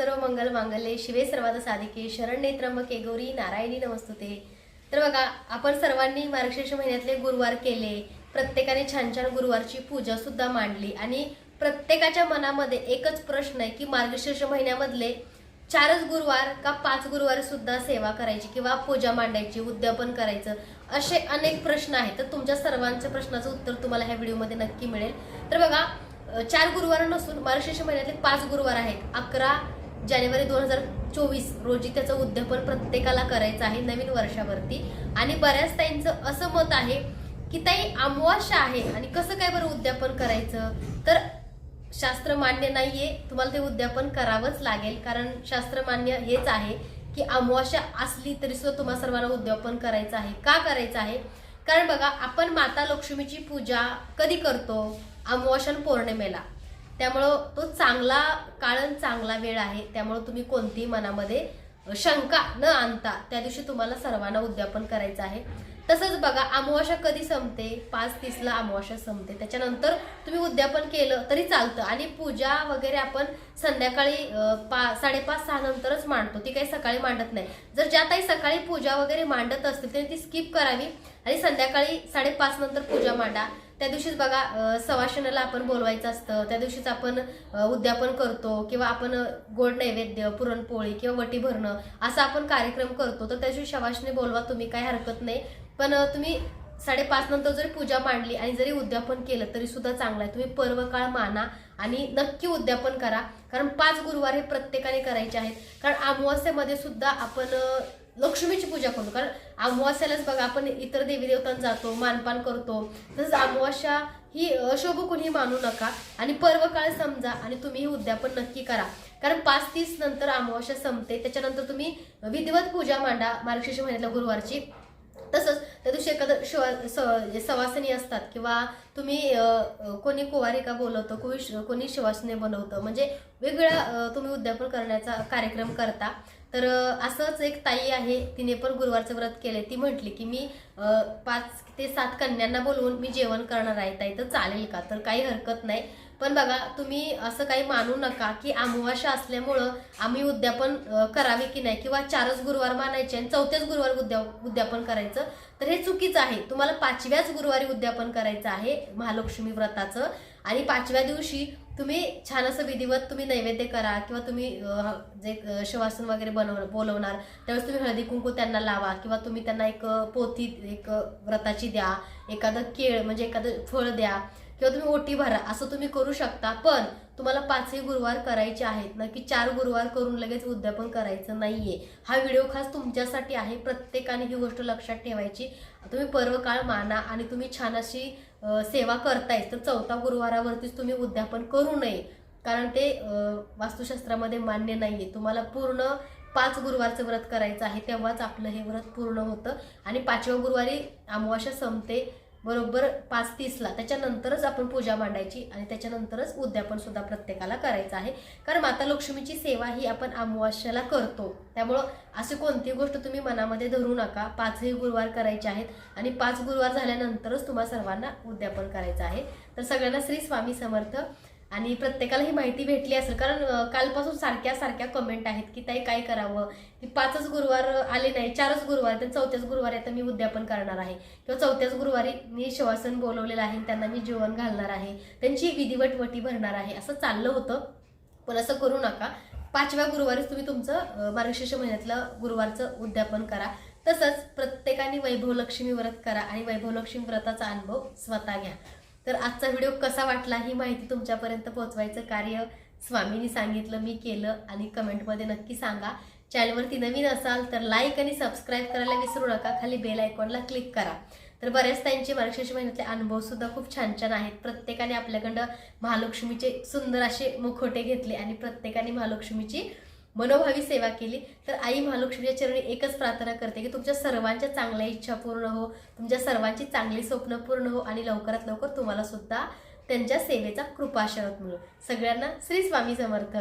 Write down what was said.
सर्व मंगल मांगल्ये शिवे सर्वात साधिके शरण्ये त्र्यंबके गौरी नारायणी नमस्तुते. तर बघा आपण सर्वांनी मार्गशीर्ष महिन्यातले गुरुवार केले. प्रत्येकाने छान छान गुरुवारची पूजा सुद्धा मांडली. आणि प्रत्येकाच्या मनामध्ये एकच प्रश्न आहे की मार्गशीर्ष महिन्यामधले चारच गुरुवार का पाच गुरुवार सुद्धा सेवा करायची किंवा पूजा मांडायची उद्यापन करायचं? असे अनेक प्रश्न आहेत. तर तुमच्या सर्वांच्या प्रश्नाचं उत्तर तुम्हाला ह्या व्हिडिओमध्ये नक्की मिळेल. तर बघा चार गुरुवार नसून मार्गशीर्ष महिन्यातले पाच गुरुवार आहेत. अकरा जानेवारी दोन हजार चोवीस रोजी त्याचं उद्यापन प्रत्येकाला करायचं आहे नवीन वर्षावरती. आणि बऱ्याच ताईंचं असं मत आहे की ताई अमावास्या आहे आणि कसं काय बरं उद्यापन करायचं? तर शास्त्र मान्य नाहीये. तुम्हाला ते उद्यापन करावंच लागेल. कारण शास्त्र मान्य हेच आहे की अमावास्या असली तरी सुद्धा तुम्हा सर्वांना उद्यापन करायचं आहे. का करायचं आहे? कारण बघा आपण माता लक्ष्मीची पूजा कधी करतो? अमावास्या आणि पौर्णिमेला. त्यामुळं तो चांगला काळ चांगला वेळ आहे. त्यामुळं तुम्ही कोणतीही मनामध्ये शंका न आणता त्या दिवशी तुम्हाला सर्वांना उद्यापन करायचं आहे. तसंच बघा अमावस्या कधी संपते? पाच तीसला अमावस्या संपते. त्याच्यानंतर तुम्ही उद्यापन केलं तरी चालतं. आणि पूजा वगैरे आपण संध्याकाळी पा साडेपाच सहा नंतरच मांडतो. ती काही सकाळी मांडत नाही. जर ज्या ताई सकाळी पूजा वगैरे मांडत असतील तर ती स्किप करावी. आणि संध्याकाळी साडेपाच नंतर पूजा मांडा. त्या दिवशीच बघा सवाशनाला आपण बोलवायचं असतं. त्या दिवशीच आपण उद्यापन करतो. किंवा आपण गोड नैवेद्य पुरणपोळी किंवा वटी भरणं असा आपण कार्यक्रम करतो. तर त्या दिवशी सवाशने बोलवा तुम्ही काही हरकत नाही. पण तुम्ही साडेपाच नंतर जरी पूजा मांडली आणि जरी उद्यापन केलं तरी सुद्धा चांगलं आहे. तुम्ही पर्वकाळ माना आणि नक्की उद्यापन करा. कारण पाच गुरुवार हे प्रत्येकाने करायचे आहेत. कारण अमावास्येमध्ये सुद्धा आपण लक्ष्मीची पूजा करतो. कारण अमावास्यालाच बघा आपण इतर देवी देवतांना जातो मानपान करतो. तसंच अमावास्या ही अशुभ कुणी मानू नका. आणि पर्वकाळ समजा आणि तुम्ही उद्यापन नक्की करा. कारण पाच तीस नंतर अमावास्या संपते. त्याच्यानंतर तुम्ही विधिवत पूजा मांडा मार्गशीर्ष महिन्यातल्या गुरुवारची. तसंच त्या दिवशी एखादं शिवा स- जे सवासनी असतात किंवा तुम्ही कोणी कुवारिका बोलवतं कोणी कोणी शिवासने बनवतं म्हणजे वेगळा तुम्ही उद्यापन करण्याचा कार्यक्रम करता. तर असंच एक ताई आहे तिने पण गुरुवारचं व्रत केलं ती म्हटली की मी पाच ते सात कन्यांना बोलवून मी जेवण करणार आहे. ताई तर चालेल का? तर काही हरकत नाही. पण बघा तुम्ही असं काही मानू नका की अमावास्या असल्यामुळं आम्ही उद्यापन करावे की नाही? किंवा चारच गुरुवार मानायचे आणि चौथ्याच गुरुवार उद्या उद्यापन करायचं. तर हे चुकीचं आहे. तुम्हाला पाचव्याच गुरुवारी उद्यापन करायचं आहे महालक्ष्मी व्रताचं. आणि पाचव्या दिवशी तुम्ही छान असं विधिवत तुम्ही नैवेद्य करा किंवा तुम्ही जे शवासन वगैरे बनव बोलवणार त्यावेळेस तुम्ही हळदी कुंकू त्यांना लावा किंवा तुम्ही त्यांना एक पोथी एक व्रताची द्या. एखादं केळ म्हणजे एखादं फळ द्या. किंवा तुम्ही ओटी भरा असं तुम्ही करू शकता. पण तुम्हाला पाचही गुरुवार करायचे आहेत. ना की चार गुरुवार करून लगेच उद्यापन करायचं नाहीये. हा व्हिडिओ खास तुमच्यासाठी आहे. प्रत्येकाने ही गोष्ट लक्षात ठेवायची. तुम्ही पर्वकाळ माना आणि तुम्ही छान अशी सेवा करतायच तर चौथा गुरुवारावरतीच तुम्ही उद्यापन करू नये. कारण ते वास्तुशास्त्रामध्ये मान्य नाहीये. तुम्हाला पूर्ण पाच गुरुवारचं व्रत करायचं आहे. तेव्हाच आपलं हे व्रत पूर्ण होतं. आणि पाचव्या गुरुवारी अमावास्या संपते. बरोबर पाच तीसला. त्याच्यानंतरच आपण पूजा मांडायची आणि त्याच्यानंतरच उद्यापन सुद्धा प्रत्येकाला करायचं आहे. कारण माता लक्ष्मीची सेवा ही आपण अमावास्याला करतो. त्यामुळं अशी कोणती गोष्ट तुम्ही मनामध्ये धरू नका. पाचही गुरुवार करायचे आहेत आणि पाच गुरुवार झाल्यानंतरच तुम्हा सर्वांना उद्यापन करायचं आहे. तर सगळ्यांना श्री स्वामी समर्थ. आणि प्रत्येकाला ही माहिती भेटली असेल. कारण कालपासून सारख्या सारख्या कमेंट आहेत की ताई काय करावं? की पाचच गुरुवार आले नाही. चारच गुरुवार तर चौथ्याच गुरुवारी आता मी उद्यापन करणार आहे. किंवा चौथ्याच गुरुवारी मी शवासन बोलवलेलं आहे त्यांना मी जेवण घालणार आहे. त्यांची विधिवट वटी भरणार आहे. असं चाललं होतं. पण असं करू नका. पाचव्या गुरुवारीच तुम्ही तुमचं मार्गशीर्ष महिन्यातलं गुरुवारचं उद्यापन करा. तसंच प्रत्येकाने वैभवलक्ष्मी व्रत करा आणि वैभवलक्ष्मी व्रताचा अनुभव स्वतः घ्या. तर आजचा व्हिडिओ कसा वाटला ही माहिती तुमच्यापर्यंत पोहोचवायचं कार्य स्वामींनी सांगितलं मी केलं आणि कमेंटमध्ये नक्की सांगा. चॅनलवरती नवीन असाल तर लाईक आणि सबस्क्राईब करायला विसरू नका. खाली बेल आयकॉनला क्लिक करा. तर बऱ्याच त्यांचे मार्गशीर्ष महिन्यातले अनुभवसुद्धा खूप छान छान आहेत. प्रत्येकाने आपल्याकडं महालक्ष्मीचे सुंदर असे मुखोटे घेतले आणि प्रत्येकाने महालक्ष्मीची मनोभावी सेवा केली तर आई महालक्ष्मीच्या चरणी एकच प्रार्थना करते की तुमच्या सर्वांच्या चांगल्या इच्छा पूर्ण हो तुमच्या सर्वांची चांगली स्वप्न पूर्ण हो आणि लवकरात लवकर तुम्हाला सुद्धा त्यांच्या सेवेचा कृपाशरत मिळो. सगळ्यांना श्री स्वामी समर्थ.